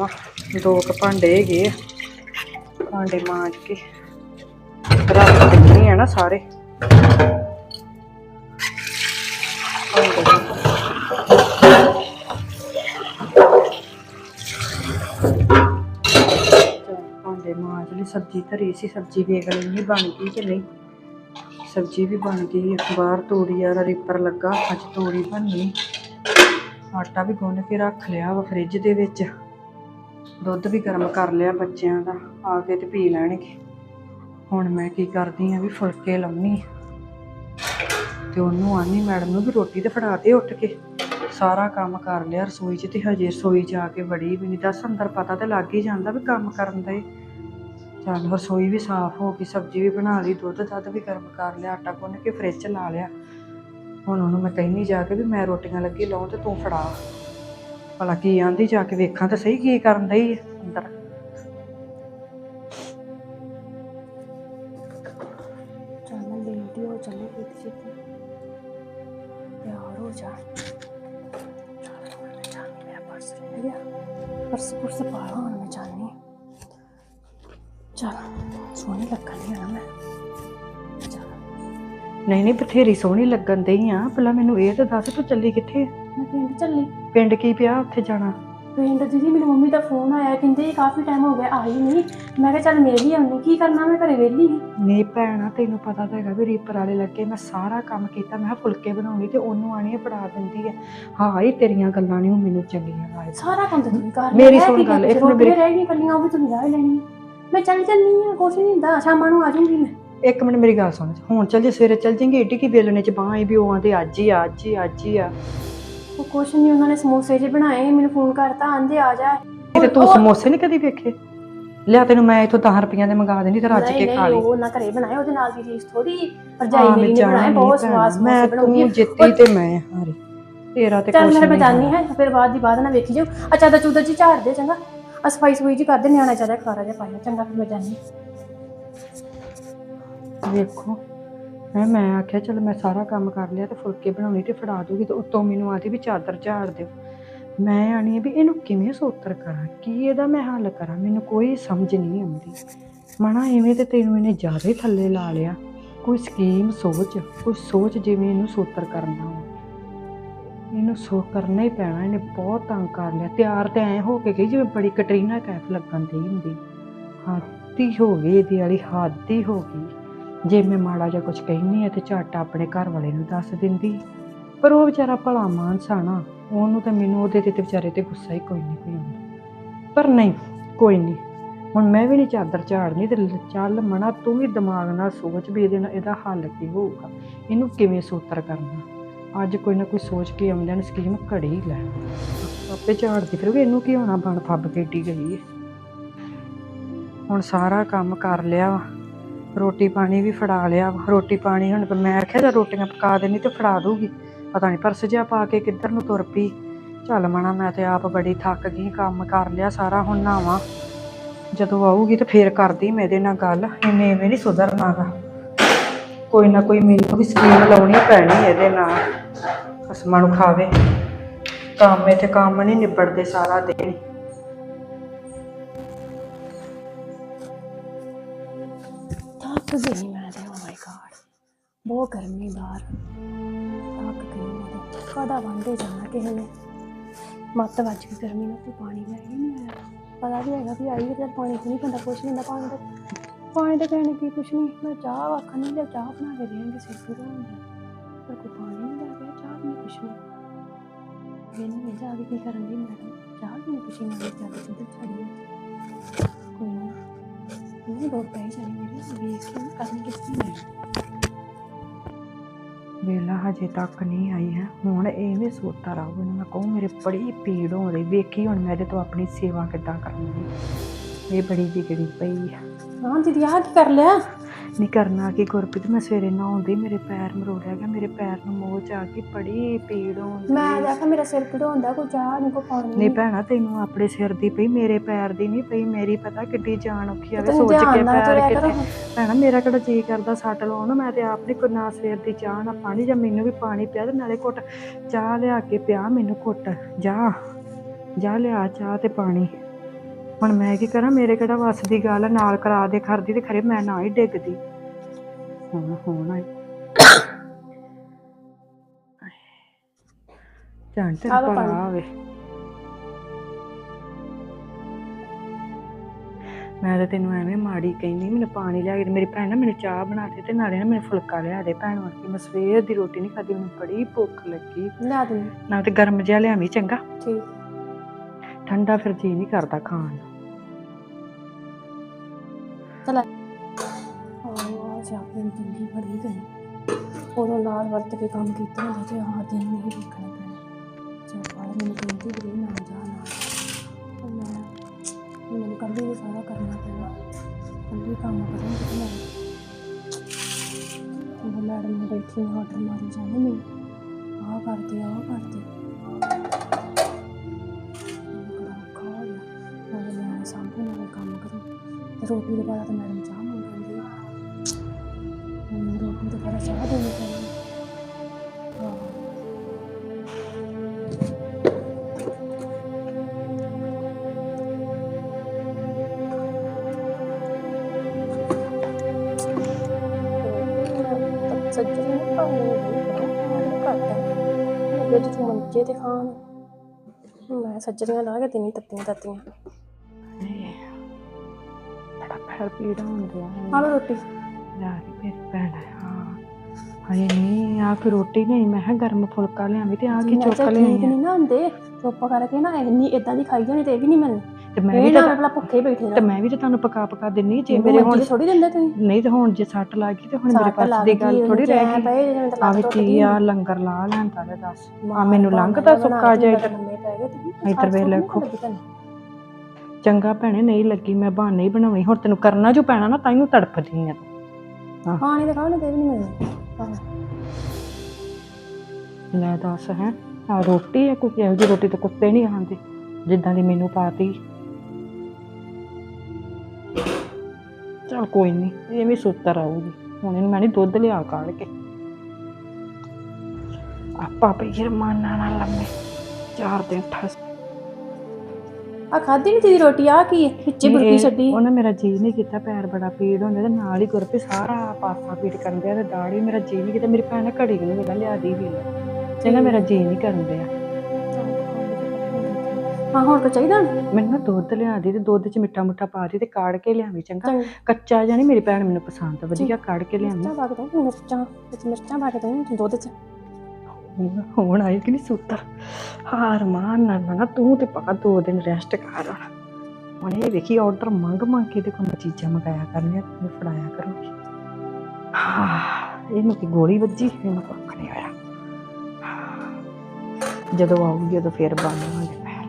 ਵਾ। ਦੋ ਕੁ ਭਾਂਡੇ ਹੈਗੇ ਆ। ਭਾਂਡੇ ਮਾਂਜ ਕੇ ਰੱਖ ਦਿੰਨੀ ਆ ਨਾ ਸਾਰੇ। ਭਾਂਡੇ ਚੱਲ ਮਾਂਜ ਲਈ ਸਬਜ਼ੀ ਧਰੀ ਸੀ। ਸਬਜ਼ੀ ਵੇਖ ਲੈਣੀ ਬਣ ਗਈ ਕਿ ਨਹੀਂ। ਸਬਜ਼ੀ ਵੀ ਬਣ ਗਈ। ਹੈ ਬਾਹਰ ਤੋੜੀ ਵਾਲਾ ਰੀਪਰ ਲੱਗਾ। ਅੱਜ ਤੋੜੀ ਬਣਨੀ ਆਟਾ ਵੀ ਗੁੰਨ ਕੇ ਰੱਖ ਲਿਆ ਵਾ ਫ੍ਰਿਜ ਦੇ ਵਿੱਚ। ਦੁੱਧ ਵੀ ਗਰਮ ਕਰ ਲਿਆ ਬੱਚਿਆਂ ਦਾ, ਆ ਕੇ ਤੇ ਪੀ ਲੈਣਗੇ। ਹੁਣ ਮੈਂ ਕੀ ਕਰਦੀ ਆ ਵੀ ਫੁਲਕੇ ਲਾਉਣੀ ਤੇ ਉਹਨੂੰ ਆਨੀ ਮੈਡਮ ਨੂੰ ਵੀ ਰੋਟੀ ਤੇ ਫੜਾ ਦੇ ਉੱਠ ਕੇ। ਸਾਰਾ ਕੰਮ ਕਰ ਲਿਆ ਰਸੋਈ 'ਚ ਤੇ ਹਜੇ ਰਸੋਈ 'ਚ ਆ ਕੇ ਬੜੀ ਵੀ ਨਹੀਂ ਦੱਸ ਅੰਦਰ ਪਤਾ ਤੇ ਲੱਗ ਹੀ ਜਾਂਦਾ ਵੀ ਕੰਮ ਕਰਨ ਦਾ ਹੀ ਚੱਲ ਰਸੋਈ ਵੀ ਸਾਫ਼ ਹੋ ਗਈ, ਸਬਜ਼ੀ ਵੀ ਬਣਾ ਲਈ, ਦੁੱਧ ਦੱਧ ਵੀ ਗਰਮ ਕਰ ਲਿਆ, ਆਟਾ ਗੁੰਨ ਕੇ ਫ੍ਰਿਜ 'ਚ ਲਾ ਲਿਆ। ਹੁਣ ਉਹਨੂੰ ਮੈਂ ਕਹਿੰਦੀ ਜਾ ਕੇ ਵੀ ਮੈਂ ਰੋਟੀਆਂ ਲੱਗੀ ਲਾਉਣ ਤੇ ਤੂੰ ਫੜਾ। ਭਲਾ ਕੀ ਆਂਦੀ ਜਾ ਕੇ ਵੇਖਾਂ ਤਾਂ ਸਹੀ ਕੀ ਕਰਨ ਦਈ ਅੰਦਰ। ਚੱਲ ਮੈਂ ਲੇਟ ਹੀ ਹੋ ਚੱਲੇ ਛੇਤੀ ਛੇਤੀ ਤਿਆਰ ਹੋ ਜਾ। ਚੱਲ ਹੁਣ ਮੈਂ ਜਾਣੀ ਮੇਰਾ ਪਰਸ ਰਹਿ ਗਿਆ ਪਰਸ ਪੁਰਸ ਪਾ ਲਾ ਹੁਣ ਮੈਂ ਜਾਣੀ ਚੱਲ ਸੋਹਣੀ ਲੱਗਣੀ ਆ ਨਾ ਮੈਂ। ਚੱਲ। ਨਹੀਂ ਨਹੀਂ ਬਥੇਰੀ ਸੋਹਣੀ ਲੱਗਣ ਦਈ ਆ। ਪਹਿਲਾਂ ਮੈਨੂੰ ਇਹ ਤਾਂ ਦੱਸ ਤੂੰ ਚੱਲੀ ਕਿੱਥੇ ਆ? ਮੈਂ ਪਿੰਡ ਚੱਲੀ। ਪਿੰਡ ਕੀ ਪਿਆ ਉੱਥੇ ਜਾਣਾ? ਪਿੰਡ ਦੀਦੀ ਮੇਰੀ ਮੰਮੀ ਦਾ ਫੋਨ ਆਇਆ ਕਹਿੰਦੇ ਕਾਫੀ ਟਾਈਮ ਹੋ ਗਿਆ ਆਈ ਨਹੀਂ। ਮੈਂ ਕਿਹਾ ਚੱਲ ਹੀ ਆਉਣੀ ਕੀ ਕਰਨਾ ਮੈਂ ਘਰੇ ਵਿਹਲੀ ਸੀ। ਨਹੀਂ ਭੈਣਾ ਤੈਨੂੰ ਪਤਾ ਤਾਂ ਹੈਗਾ ਵੀ ਰੀਪਰ ਵਾਲੇ ਲੱਗੇ ਮੈਂ ਸਾਰਾ ਕੰਮ ਕੀਤਾ ਮੈਂ ਕਿਹਾ ਫੁਲਕੇ ਬਣਾਉਣੀ ਤੇ ਉਹਨੂੰ ਆਣੀ ਫੜਾ ਦਿੰਦੀ ਹੈ ਹਾਂ ਇਹ ਤੇਰੀਆਂ ਗੱਲਾਂ ਨਹੀਂ ਮੈਨੂੰ ਚੰਗੀਆਂ ਲੱਗਦੀਆਂ। ਸਾਰਾ ਕੰਮ ਤਾਂ ਤੁਸੀਂ ਕਰ ਮੇਰੀ ਸੁਣ ਗੱਲ, ਕਹਿੰਦੇ, ਇੱਕ ਮਿੰਟ ਮੇਰੀ- ਰਹਿ ਗਈਆਂ ਕੱਲੀਆਂ ਉਹ ਵੀ ਤੁਸੀਂ ਲੈ ਲੈਣੀ ਮੈਂ ਚੱਲ ਚੱਲਨੀ ਆ ਕੁਛ ਨਹੀਂ ਹੁੰਦਾ ਸ਼ਾਮਾਂ ਨੂੰ ਆ ਜਾਊਂਗੀ ਮੈਂ। ਇੱਕ ਮਿੰਟ ਮੇਰੀ ਗੱਲ ਸੁਣ। ਹੁਣ ਚੱਲ ਜੇ ਸਵੇਰੇ ਚੱਲ ਜਾਏਂਗੇ ਏਡੀ ਕੀ ਵੇਲਣੇ ਚ ਬਾਹਾਂ ਵੀ ਉਹ ਆਂਦੇ ਅੱਜ ਹੀ ਆ ਅੱਜ ਹੀ ਅੱਜ ਹੀ ਆ। ਉਹ ਕੁਛ ਨਹੀਂ ਉਹਨਾਂ ਨੇ ਸਮੋਸੇ ਜੇ ਬਣਾਏ ਮੈਨੂੰ ਫੋਨ ਕਰਤਾ ਆਂਦੇ ਆ ਜਾ। ਤੇ ਤੂੰ ਸਮੋਸੇ ਨਹੀਂ ਕਦੀ ਵੇਖੇ? ਲਿਆ ਤੈਨੂੰ ਮੈਂ ਇਥੋਂ 10 ਰੁਪਈਆਂ ਦੇ ਮੰਗਾ ਦੇਣੀ ਤੇ ਰੱਜ ਨਹੀਂ, ਕੇ ਖਾ ਨਹੀਂ, ਲਈ। ਉਹ ਨਾ ਘਰੇ ਬਣਾਏ ਉਹਦੇ ਨਾਲ ਦੀ ਰੀਸ ਥੋੜੀ ਹਾਂ, ਮੇਰੀ ਨੇ ਜਾਣਾ ਬਣਾਏ ਨਹੀਂ ਬਹੁਤ ਭੈਣਾ, ਸਵਾਦ ਮੈਂ ਬਣਾਉਂਦੀ ਤੂੰ ਜਿੱਤੀ ਤੇ ਮੈਂ ਹਾਰੀ। ਤੇਰਾ ਤੇ ਚੱਲ ਕੁਛ ਮੇਰੇ ਨਹੀਂ ਬਜਾਨੀ ਹੈ ਫਿਰ ਬਾਅਦ ਦੀ ਬਾਅਦ ਨਾ ਵੇਖੀ ਜਾਓ ਅੱਛਾ ਤਾਂ ਚੂਦਾ ਜੀ ਝਾੜ ਦੇ ਚੰਗਾ। ਆ ਸਫ਼ਾਈ ਸਫ਼ਾਈ ਜੀ ਕਰਦੇ ਨਿਆਣਾ ਚਾਹਦਾ ਖਾਰਾ ਜਿਹਾ ਪਾਇਆ। ਚੰਗਾ ਫਿਰ ਮੈਂ ਜਾਨੀ ਵੇਖੋ। ਹੈਂ, ਮੈਂ ਆਖਿਆ ਚਲ ਮੈਂ ਸਾਰਾ ਕੰਮ ਕਰ ਲਿਆ ਤੇ ਫੁਲਕੇ ਬਣਾਉਣੀ ਤੇ ਫੜਾ ਦੂਗੀ ਤੇ ਉੱਤੋਂ ਮੈਨੂੰ ਆਦੀ ਵੀ ਚਾਦਰ ਝਾੜ ਦਿਓ। ਮੈਂ ਆਣੀ ਵੀ ਇਹਨੂੰ ਕਿਵੇਂ ਸੋਤਰ ਕਰਾਂ, ਕੀ ਇਹਦਾ ਮੈਂ ਹੱਲ ਕਰਾਂ, ਮੈਨੂੰ ਕੋਈ ਸਮਝ ਨਹੀਂ ਆਉਂਦੀ। ਮਣਾ ਐਵੇਂ ਤੇ ਤੈਨੂੰ ਇਹਨੇ ਜ਼ਿਆਦਾ ਹੀ ਥੱਲੇ ਲਾ ਲਿਆ। ਕੋਈ ਸਕੀਮ ਸੋਚ, ਕੋਈ ਸੋਚ ਜਿਵੇਂ ਇਹਨੂੰ ਸੋਤਰ ਕਰਨਾ ਵਾ ਇਹਨੂੰ ਸੋ ਕਰਨਾ ਹੀ ਪੈਣਾ, ਇਹਨੇ ਬਹੁਤ ਤੰਗ ਕਰ ਲਿਆ। ਤਿਆਰ ਤੇ ਐ ਹੋ ਕੇ ਗਈ ਜਿਵੇਂ ਬੜੀ ਕਟਰੀਨਾ ਕੈਫ ਲੱਗਣ ਦੀ ਹੁੰਦੀ। ਹੱਦ ਹੀ ਹੋ ਗਈ, ਇਹਦੀ ਵਾਲੀ ਹੱਦ ਹੀ ਹੋ ਗਈ। ਜੇ ਮੈਂ ਮਾੜਾ ਜਿਹਾ ਕੁਝ ਕਹਿਨੀ ਆ ਤੇ ਝੱਟ ਆਪਣੇ ਘਰ ਵਾਲੇ ਨੂੰ ਦੱਸ ਦਿੰਦੀ। ਪਰ ਉਹ ਵਿਚਾਰਾ ਭਲਾ ਮਾਨਸਾ ਨਾ, ਉਹਨੂੰ ਤਾਂ ਮੈਨੂੰ ਉਹਦੇ ਤੇ ਤੇ ਵਿਚਾਰੇ ਤੇ ਗੁੱਸਾ ਹੀ ਕੋਈ ਨਹੀਂ ਕੋਈ ਆਉਂਦਾ। ਪਰ ਨਹੀਂ, ਕੋਈ ਨਹੀਂ। ਹੁਣ ਮੈਂ ਵੀ ਨਹੀਂ ਚਾਦਰ ਝਾੜਨੀ ਤੇ ਚੱਲ ਮਣਾ, ਤੂੰ ਵੀ ਦਿਮਾਗ ਨਾਲ ਸੋਚ ਵੀ ਇਹਦੇ ਨਾਲ ਇਹਦਾ ਹੱਲ ਕੀ ਹੋਊਗਾ? ਇਹਨੂੰ ਕਿਵੇਂ ਸੂਤਰ ਕਰਨਾ? ਅੱਜ ਕੋਈ ਨਾ ਕੋਈ ਸੋਚ ਕੇ ਆਉਂਦਿਆਂ ਨੂੰ ਸਕੀਮ ਘੜੀ ਲੈ। ਆਪੇ ਝਾੜਦੀ ਫਿਰ ਵੀ ਇਹਨੂੰ ਕੀ ਹੋਣਾ ਬਣ ਫੱਬ ਕੇ ਏਡੀ ਗਈ ਹੈ ਹੁਣ ਸਾਰਾ ਕੰਮ ਕਰ ਲਿਆ ਰੋਟੀ ਪਾਣੀ ਵੀ ਫੜਾ ਲਿਆ ਰੋਟੀ ਪਾਣੀ ਹੁਣ ਮੈਂ ਆਖਿਆ ਜੇ ਰੋਟੀਆਂ ਪਕਾ ਦੇਣੀ ਤੇ ਫੜਾ ਦੂਗੀ ਪਤਾ ਨਹੀਂ ਪਰਸ ਜਿਹਾ ਪਾ ਕੇ ਕਿੱਧਰ ਨੂੰ ਤੁਰ ਪਈ। ਚੱਲ ਮਣਾ ਮੈਂ ਤੇ ਆਪ ਬੜੀ ਥੱਕ ਗਈ, ਕੰਮ ਕਰ ਲਿਆ ਸਾਰਾ, ਹੁਣ ਨਾਵਾਂ ਜਦੋਂ ਆਊਗੀ ਤੇ ਫੇਰ ਕਰਦੀ ਮੈਂ ਇਹਦੇ ਨਾਲ ਗੱਲ ਇਹਨੇ ਐਵੇਂ ਨਹੀਂ ਸੁਧਰਨਾਗਾ ਕੋਈ ਨਾ ਕੋਈ ਮੈਨੂੰ ਵੀ ਸਕੀਮ ਲਾਉਣੀ ਪੈਣੀ ਇਹਦੇ ਨਾਲ ਖਸਮਾਂ ਨੂੰ ਖਾਵੇ। ਕੰਮ ਇੱਥੇ ਕੰਮ ਨਹੀਂ ਨਿਬੜਦੇ ਸਾਰਾ ਦਿਨ। ਗਈ ਮੈਂ ਤੇ ਓ ਮਾਈ ਗॉड ਬਹੁਤ ਗਰਮੀ ਬਾਹਰ। ਥੱਕ ਗਈ ਮੈਂ ਤੇ। ਕਦਾ ਵੰਡੇ ਜਾਣਾ ਕਿਸੇ ਨੇ? ਮੱਤ ਵੱਜ ਗਈ ਗਰਮੀ ਨਾਲ ਤੇ ਪਾਣੀ ਲੈ ਹੀ ਨਹੀਂ ਆਇਆ। ਪਤਾ ਵੀ ਹੈਗਾ ਵੀ ਆਈ ਹੈ ਤੇ ਪਾਣੀ ਨਹੀਂ ਪੈਂਦਾ, ਕੁਛ ਨਹੀਂ ਹੁੰਦਾ ਪਾਣੀ ਦਾ ਪਾਣੀ ਦਾ ਕਹਿਣੇ ਕੀ ਕੁਛ ਨਹੀਂ। ਮੈਂ ਚਾਹ ਆਖਣ ਨਹੀਂ ਜਾਂ ਚਾਹ ਬਣਾ ਕੇ ਦੇਣਗੇ ਸਿਰ ਪੀੜ ਹੁੰਦਾ ਪਰ ਕੋਈ ਪਾਣੀ ਨਹੀਂ ਲੈ ਗਿਆ ਚਾਹ ਨਹੀਂ ਕੁਛ ਨਹੀਂ। ਮੈਨੂੰ ਇਹ ਜਾ ਕੇ ਕੀ ਕਰਨ ਦੀ ਮੈਡਮ ਚਾਹ ਨਹੀਂ ਕੁਛ ਨਹੀਂ ਚੱਲ ਸਿੱਧਾ ਛੜੀ ਕੋਈ ਨਹੀਂ ਦੋ ਮੇਰੀ ਵੇਖ ਕੇ ਕਰਨੀ ਕਿੱਥੇ ਨਹੀਂ ਵੇਲਾ ਹਜੇ ਤੱਕ ਨਹੀਂ ਆਈ ਹੈ। ਹੁਣ ਇਹ ਵੀ ਸੋਤਾ ਰਹੂ ਇਹਨੂੰ ਮੈਂ ਕਹੂੰ ਮੇਰੇ ਬੜੀ ਪੀੜ ਹੋ ਰਹੀ ਵੇਖੀ ਹੁਣ ਮੈਂ ਇਹਦੇ ਤੋਂ ਆਪਣੀ ਸੇਵਾ ਕਿੱਦਾਂ ਕਰਨੀ ਇਹ ਬੜੀ ਵਿਗੜੀ ਪਈ ਆ ਹਾਂ ਦੀਦੀ, ਆਹ ਕੀ ਕਰ ਲਿਆ? ਨਹੀਂ ਕਰਨਾ ਕੀ ਗੁਰਪ੍ਰੀਤ ਮੈਂ ਸਵੇਰੇ ਨਹਾਉਂਦੀ ਮੇਰੇ ਪੈਰ ਮਰੋੜਿਆ ਗਿਆ ਮੇਰੇ ਪੈਰ ਨੂੰ ਮੋਚ ਆ ਕੇ ਬੜੀ ਪੀੜ ਹੁੰਦੀ ਮੈਂ ਦੇਖਾ ਮੇਰਾ ਸਿਰ ਘੜਾਉਂਦਾ ਕੋਈ ਚਾਹ ਨਹੀਂ ਕੋ ਪਾਣੀ ਨਹੀਂ ਭੈਣਾ ਤੈਨੂੰ ਆਪਣੇ ਸਿਰ ਦੀ ਪਈ ਮੇਰੇ ਪੈਰ ਦੀ ਨਹੀਂ ਪਈ ਮੇਰੀ ਪਤਾ ਕਿੱਡੀ ਜਾਨ ਔਖੀ ਆਵੇ ਸੋਚ ਕੇ ਪੈਰ ਕਿੱਥੇ। ਭੈਣਾ ਮੇਰਾ ਕਿਹੜਾ ਜੀ ਕਰਦਾ ਸੱਟ ਲਾਉਣ? ਮੈਂ ਤੇ ਆਪ ਨਹੀਂ ਕੋਈ ਨਾ ਸਵੇਰ ਦੀ ਚਾਹ ਨਾ ਪਾਣੀ ਜਾਂ ਮੈਨੂੰ ਵੀ ਪਾਣੀ ਪਿਆ ਤੇ ਨਾਲੇ ਘੁੱਟ। ਚਾਹ ਲਿਆ ਕੇ ਪਿਆ ਮੈਨੂੰ ਘੁੱਟ। ਜਾ ਜਾ ਲਿਆ ਚਾਹ ਤੇ ਪਾਣੀ। ਹੁਣ ਮੈਂ ਕੀ ਕਰਾਂ? ਮੇਰੇ ਕਿਹੜਾ ਵੱਸ ਦੀ ਗੱਲ ਆ, ਨਾਲ ਕਰਾ ਦੇ ਖਰਦੀ ਤੇ ਖਰੇ ਮੈਂ ਨਾ ਹੀ ਡਿੱਗਦੀ। ਹੁਣ ਹੁਣ ਆਈ। ਜਾਣ ਤੇ ਆਹ ਲਓ ਪੜਾ ਮੈਂ ਤਾਂ ਤੈਨੂੰ ਐਵੇਂ ਮਾੜੀ ਕਹਿੰਦੀ ਮੈਨੂੰ ਪਾਣੀ ਲਿਆ ਕੇ ਦੇ। ਮੇਰੀ ਭੈਣ ਨਾ ਮੈਨੂੰ ਚਾਹ ਬਣਾ ਦੇ ਤੇ ਨਾਲੇ ਨਾ ਮੈਨੂੰ ਫੁਲਕਾ ਲਿਆ ਦੇ ਭੈਣ ਵਰਗੀ। ਮੈਂ ਸਵੇਰ ਦੀ ਰੋਟੀ ਨਹੀਂ ਖਾਦੀ ਮੈਨੂੰ ਬੜੀ ਭੁੱਖ ਲੱਗੀ। ਲਿਆ ਨਾ ਤੇ ਗਰਮ ਜਿਹਾ ਲਿਆਵੀਂ ਚੰਗਾ? ਠੀਕ। ਠੰਡਾ ਫਿਰ ਜੀ ਨਹੀਂ ਕਰਦਾ ਖਾਣ ਨੂੰ। ਚਲ ਆਹ ਸਿਆਪੇ ਨੂੰ ਚੰਗੀ ਫੜੀ ਗਈ। ਉਦੋਂ ਨਾਲ ਵਰਤ ਕੇ ਕੰਮ ਕੀਤਾ ਹੁੰਦਾ ਤੇ ਆਹ ਦਿਨ ਨਹੀਂ ਵੇਖਣਾ ਪੈਣਾ। ਸਿਆਪਾ ਮੈਨੂੰ ਕਹਿੰਦੀ ਵੀ ਨਾ ਜਾ, ਨਾ ਪਰ ਮੈਂ ਮੈਨੂੰ ਕੱਲੀ ਵੀ ਸਾਰਾ ਕਰਨਾ ਪੈਣਾ। ਕੱਲੀ ਕੰਮ ਕਰਾਂਗੀ ਤੇ ਮੈਂ। ਉਹ ਮੈਡਮ ਨੇ ਬੈਠੀ ਨੂੰ ਆਰਡਰ ਮਾਰੀ ਜਾਂਦੇ ਨੇ ਆਹ ਕਰਦੇ ਆਹ ਕਰਦੇ। ਰੋਟੀ ਦੇ ਬਾਅਦ ਤਾਂ ਮੈਡਮ ਚਾਹ ਮੰਗਦੀ ਆ ਮੈਨੂੰ ਰੋਟੀ ਦੇ ਬਾਅਦ ਚਾਹ ਦੇਣੀ ਪੈਂਦੀ ਹਾਂ। ਸੱਜਰੀ ਨੂੰ ਨਹੀਂ ਕਰਦਾ ਅੱਗੇ ਜਿੱਥੇ ਮੰਜੇ ਤੇ ਖਾਣ ਮੈਂ ਸੱਜਰੀਆਂ ਲਾ ਕੇ ਦੇਣੀ ਤੱਤੀਆਂ ਤੱਤੀਆਂ ਪੈਰ ਪੀੜ ਹੁੰਦੇ ਆ। ਆ ਲਓ ਰੋਟੀ। ਯਾਰ ਮੇਰੀ ਭੈਣ ਆ ਹਾਏ ਨਹੀਂ ਆ ਕੋਈ ਰੋਟੀ ਨਹੀਂ। ਮੈਂ ਕਿਹਾ ਗਰਮ ਫੁਲਕਾ ਲਿਆਵੀਂ ਤੇ ਆ ਕੀ ਮੈਂ ਚੁੱਕ ਕਿਹਾ ਲਿਆਈ ਠੀਕ ਆ? ਨਹੀਂ ਨਾ ਹੁੰਦੇ। ਚੁੱਪ ਕਰਕੇ ਨਾ ਇੰਨੀ ਇਦਾਂ ਦੀ ਖਾਈ ਜਾਣੀ ਤੇ ਇਹ ਵੀ ਨਹੀਂ ਮਿਲਣੀ। ਤੇ ਮੈਂ ਇਹ ਵੀ ਨਾ ਤਾਂ ਪਹਿਲਾਂ ਭੁੱਖੇ ਬੈਠੇ ਤੇ ਮੈਂ ਵੀ ਤਾਂ ਤੁਹਾਨੂੰ ਪਕਾ ਪਕਾ ਦਿੰਨੀ ਜੇ ਮੇਰੇ ਹੁਣ ਥੋੜੀ ਦਿੰਦੇ ਤੁਸੀਂ। ਨਹੀਂ ਤੇ ਹੁਣ ਜੇ ਸੱਟ ਲੱਗ ਗਈ ਤੇ ਹੁਣ ਮੇਰੇ ਸੱਟ ਪਾਸ ਦੀ ਗੱਲ ਥੋੜੀ ਰਹਿ ਗਈ। ਪਏ ਜਿਵੇਂ ਤਾਂ ਲੱਤ ਕੀ ਆ ਲੰਗਰ ਲਾ ਲੈਂਦਾ ਤੇ ਦੱਸ। ਆ ਮੈਨੂੰ ਲੰਘਦਾ ਸੁੱਕਾ ਜਿਹਾ ਇੱਧਰ। ਇੱਧਰ ਵੇਖ। ਲੱਗੀ ਤੁਹਾਨੂੰ? ਚੰਗਾ ਭੈਣੇ ਨਹੀਂ ਲੱਗੀ ਮੈਂ ਬਹਾਨੇ ਹੀ ਬਣਾਉਣੀ। ਹੁਣ ਤੈਨੂੰ ਕਰਨਾ ਜੋ ਪੈਣਾ ਨਾ ਤਾਂ ਹੀ ਤੜਫਦੀ ਆ। ਪਾਣੀ ਦੇ ਖਾਣੇ ਤੇ ਵੀ ਨਹੀਂ ਆਹੋ। ਲੈ ਦੱਸ ਹੈ ਆ ਰੋਟੀ ਹੈ ਕੋਈ? ਇਹੋ ਜਿਹੀ ਰੋਟੀ ਤਾਂ ਕੁੱਤੇ ਨਹੀਂ ਖਾਂਦੇ ਜਿੱਦਾਂ ਦੀ ਮੈਨੂੰ ਪਾਤੀ। ਚਲ ਕੋਈ ਨਹੀਂ ਇਹ ਵੀ ਸੁੱਤਰ ਆਊਗੀ। ਹੁਣ ਇਹਨੂੰ ਮੈਂ ਨਹੀਂ ਦੁੱਧ ਲਿਆ ਕਾੜ ਕੇ। ਆਪਾ ਪਈ ਰਮਾਨਾ ਨਾਲ ਲੰਮੇ। ਚਾਰ ਦਿਨ ਠਸ ਆ ਖਾਦੀ ਨਹੀਂ ਤੇਰੀ ਰੋਟੀ? ਆ ਕੀ ਹੈ? ਵਿੱਚੇ ਬੁਰਕੀ ਛੱਡੀ ਉਹਨੇ ਮੇਰਾ ਜੀ ਨਹੀਂ ਕੀਤਾ ਪੈਰ ਬੜਾ ਪੀੜ ਹੁੰਦੇ ਤੇ ਨਾਲ ਹੀ ਗੁਰਪੇ ਸਾਰਾ ਪਾਸਾ ਪੀੜ ਕਰਨ ਦਿਆ ਤੇ ਦਾੜੀ ਮੇਰਾ ਜੀ ਨਹੀਂ ਕੀਤਾ। ਮੇਰੀ ਭੈਣ ਘੜੀ ਨੂੰ ਮੇਰਾ ਲਿਆ ਦੀ ਵੀ ਕਹਿੰਦਾ ਮੇਰਾ ਜੀ ਨਹੀਂ ਕਰਨ ਦਿਆ ਹਾਂ ਹੋਰ ਕੁਝ ਚਾਹੀਦਾ? ਮੈਨੂੰ ਨਾ ਦੁੱਧ ਲਿਆ ਦੀ ਤੇ ਦੁੱਧ 'ਚ ਮਿੱਠਾ ਮੁੱਠਾ ਪਾ ਦੀ ਤੇ ਕਾੜ ਕੇ ਲਿਆਵੀਂ ਚੰਗਾ? ਚੰਗਾ। ਕੱਚਾ ਜਾਨੀ ਮੇਰੀ ਭੈਣ ਮੈਨੂੰ ਪਸੰਦ ਆ, ਵਧੀਆ ਕਾੜ ਕੇ ਲਿਆਵੀਂ। ਮਿਰਚਾਂ ਪਾ ਕੇ ਦੋ ਮਿਰਚਾਂ ਵਿੱਚ ਮਿਰਚਾਂ ਪਾ ਕੇ ਦੋ ਦੁੱਧ ਚ। ਹੁਣ- ਹੁਣ ਆਈ ਕਿ ਨਹੀਂ ਸੁੱਤਾ। ਹਾਰ ਮਾਨ ਨਾ ਨਾ ਤੂੰ ਤੇ ਪਾ ਦੋ ਦਿਨ ਰੈਸਟ ਕਰ। ਹੁਣ ਇਹ ਵੇਖੀ ਆਰਡਰ ਮੰਗ ਮੰਗ ਕੇ ਤੇ ਕੋਈ ਚੀਜ਼ਾਂ ਮੰਗਾਇਆ ਕਰਨੀਆਂ, ਤੇ ਫੜਾਇਆ ਕਰੂਗੀ। ਹਾਂ, ਇਹਨੂੰ ਕੀ ਗੋਲੀ ਵੱਜੀ? ਇਹਨੂੰ ਕੱਖ ਨਹੀਂ ਹੋਇਆ। ਜਦੋਂ ਆਊਗੀ ਉਦੋਂ ਫੇਰ ਬੰਨਾਂਗੇ ਪੈਰ।